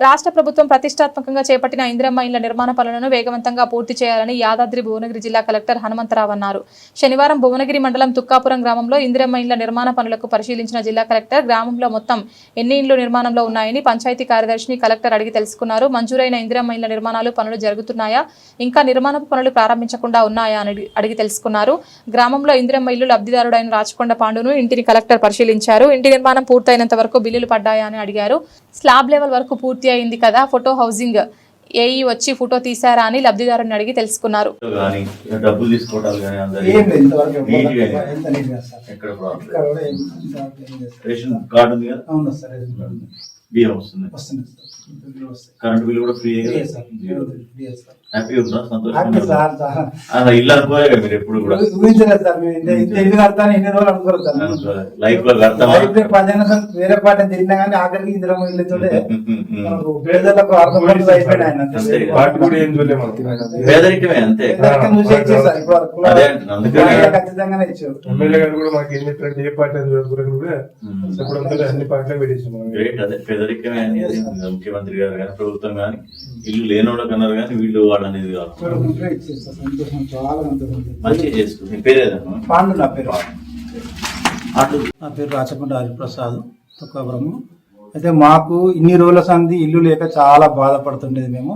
రాష్ట్ర ప్రభుత్వం ప్రతిష్టాత్మకంగా చేపట్టిన ఇందిరమ్మ ఇళ్ళ నిర్మాణ పనులను వేగవంతంగా పూర్తి చేయాలని యాదాద్రి భువనగిరి జిల్లా కలెక్టర్ హనుమంతరావు అన్నారు. శనివారం భువనగిరి మండలం తుక్కాపురం గ్రామంలో ఇందిరమ్మ ఇళ్ళ నిర్మాణ పనులకు పరిశీలించిన జిల్లా కలెక్టర్ గ్రామంలో మొత్తం ఎన్ని ఇండ్లు నిర్మాణంలో ఉన్నాయని పంచాయతీ కార్యదర్శిని కలెక్టర్ అడిగి తెలుసుకున్నారు. మంజూరైన ఇందిరమ్మ ఇళ్ళ నిర్మాణాలు పనులు జరుగుతున్నాయా? ఇంకా నిర్మాణపు పనులు ప్రారంభించకుండా ఉన్నాయా అని అడిగి- అడిగి తెలుసుకున్నారు. గ్రామంలో ఇందిరమ్మ ఇల్లు లబ్ధిదారుడైన రాచకొండ పాండును ఇంటిని కలెక్టర్ పరిశీలించారు. ఇంటి నిర్మాణం పూర్తయినంత వరకు బిల్లులు పడ్డాయా అని అడిగారు. స్లాబ్ లెవెల్ వరకు పూర్తి అయింది కదా ఫోటో హౌసింగ్. ఏఈ వచ్చి ఫోటో తీశారా అని లబ్ధిదారుని అడిగి తెలుసుకున్నారు. కానీ డబ్బులు బియ్యం వస్తుంది. కరెంట్ బిల్ కూడా ఫ్రీ హ్యాపీ ఉందా? అలా ఇల్లు అనుకోలే కదా మీరు ఎప్పుడు కూడా? ఊహించలేదు సార్ ఇల్లు కడతాను ఎన్ని రోజులు అనుకోలేదు లైఫ్లో కడతామా? లైఫ్లో పదిహేను వేరే పాట తిరిగినా కానీ ఆఖరికి ఇందులో ఇల్లుతోటే మనకు పేదలకు అర్థం అయిపోయినాయి ఆయన. పేదరికమే అంతే. ఖచ్చితంగానే ఇచ్చారు. ఎమ్మెల్యే గారు కూడా మాకు ఏం చెప్పారంటే ఏ పార్టీ కూడా అన్ని పార్టీలకు పెట్టేసాం పేదరికమే అనేది ముఖ్యమంత్రి గారు కానీ ప్రభుత్వం కానీ ఇల్లు లేనోళ్ళకి అన్నారు కానీ వీళ్ళు వాళ్ళు అనేది కాదు మంచిగా చేసుకుంది పేరేదమ్మా పాండు నా పేరు. నా పేరు రాచకొండ హరిప్రసాద్ తుక్కాపురము అయితే మాకు ఇన్ని రోజుల సంది ఇల్లు లేక చాలా బాధపడుతుండేది మేము.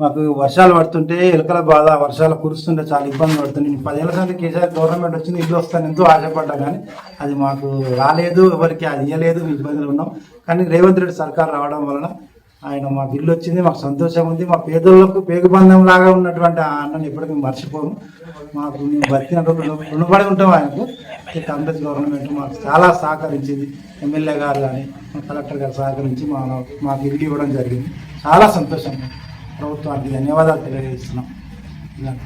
మాకు వర్షాలు పడుతుంటే ఎలకల బాధ వర్షాలు కురుస్తుంటే చాలా ఇబ్బంది పడుతుంది. నేను పదేళ్ళ సంది కేసీఆర్ గవర్నమెంట్ వచ్చింది ఇల్లు వస్తాను ఎంతో ఆశపడ్డా కానీ అది మాకు రాలేదు ఎవరికి అది ఇవ్వలేదు ఇబ్బందులు ఉన్నాం. కానీ రేవంత్ రెడ్డి సర్కార్ రావడం వలన ఆయన మాకు ఇల్లు వచ్చింది మాకు సంతోషం ఉంది. మా పేదోళ్ళకు పేగుబంధం లాగా ఉన్నటువంటి ఆ అన్నను ఎప్పటికీ మర్చిపోము. మాకు మేము బతికిన రుణపడి ఉంటాం ఆయనకు. కాంగ్రెస్ గవర్నమెంట్ మాకు చాలా సహకరించింది. ఎమ్మెల్యే గారు కానీ కలెక్టర్ గారు సహకరించి మా మాకు ఇల్లు ఇవ్వడం జరిగింది. చాలా సంతోషం ప్రభుత్వానికి ధన్యవాదాలు తెలియజేస్తున్నాం. ఇలా.